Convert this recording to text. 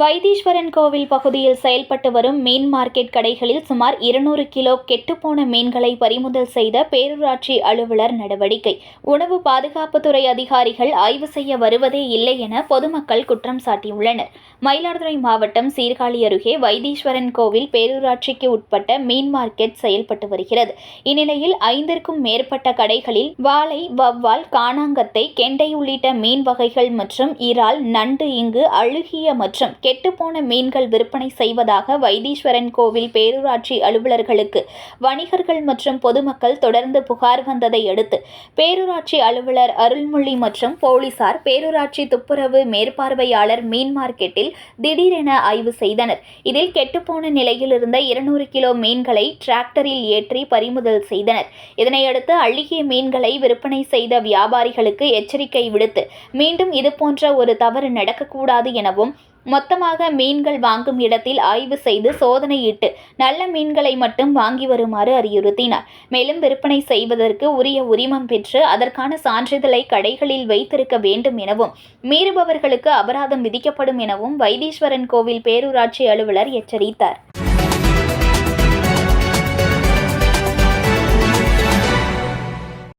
வைத்தீஸ்வரன் கோவில் பகுதியில் செயல்பட்டு வரும் மீன் மார்க்கெட் கடைகளில் சுமார் இருநூறு கிலோ கெட்டுப்போன மீன்களை பறிமுதல் செய்த பேரூராட்சி அலுவலர் நடவடிக்கை. உணவு பாதுகாப்புத்துறை அதிகாரிகள் ஆய்வு செய்ய வருவதே இல்லை என பொதுமக்கள் குற்றம் சாட்டியுள்ளனர். மயிலாடுதுறை மாவட்டம் சீர்காழி அருகே வைத்தீஸ்வரன் கோவில் பேரூராட்சிக்கு உட்பட்ட மீன் மார்க்கெட் செயல்பட்டு வருகிறது. இந்நிலையில் ஐந்திற்கும் மேற்பட்ட கடைகளில் வாழை வவ்வால் காணாங்கத்தை கெண்டை உள்ளிட்ட மீன் வகைகள் மற்றும் இறால் நண்டு இங்கு அழுகிய மற்றும் கெட்டுப்போன மீன்கள் விற்பனை செய்வதாக வைத்தீஸ்வரன் கோவில் பேரூராட்சி அலுவலர்களுக்கு வணிகர்கள் மற்றும் பொதுமக்கள் தொடர்ந்து புகார் வந்ததை அடுத்து பேரூராட்சி அலுவலர் அருள்மொழி மற்றும் போலீசார் பேரூராட்சி துப்புரவு மேற்பார்வையாளர் மீன் மார்க்கெட்டில் திடீரென ஆய்வு செய்தனர். இதில் கெட்டுப்போன நிலையில் இருந்த இருநூறு கிலோ மீன்களை டிராக்டரில் ஏற்றி பறிமுதல் செய்தனர். இதனையடுத்து அழுகிய மீன்களை விற்பனை செய்த வியாபாரிகளுக்கு எச்சரிக்கை விடுத்து மீண்டும் இதுபோன்ற ஒரு தவறு நடக்கக்கூடாது எனவும் மொத்தமாக மீன்கள் வாங்கும் இடத்தில் ஆய்வு செய்து சோதனையிட்டு நல்ல மீன்களை மட்டும் வாங்கி வருமாறு அறிவுறுத்தினார். மேலும் விற்பனை செய்வதற்கு உரிய உரிமம் பெற்று அதற்கான சான்றிதழை கடைகளில் வைத்திருக்க வேண்டும் எனவும் மீறுபவர்களுக்கு அபராதம் விதிக்கப்படும் எனவும் வைத்தீஸ்வரன் கோவில் பேரூராட்சி அலுவலர் எச்சரித்தார்.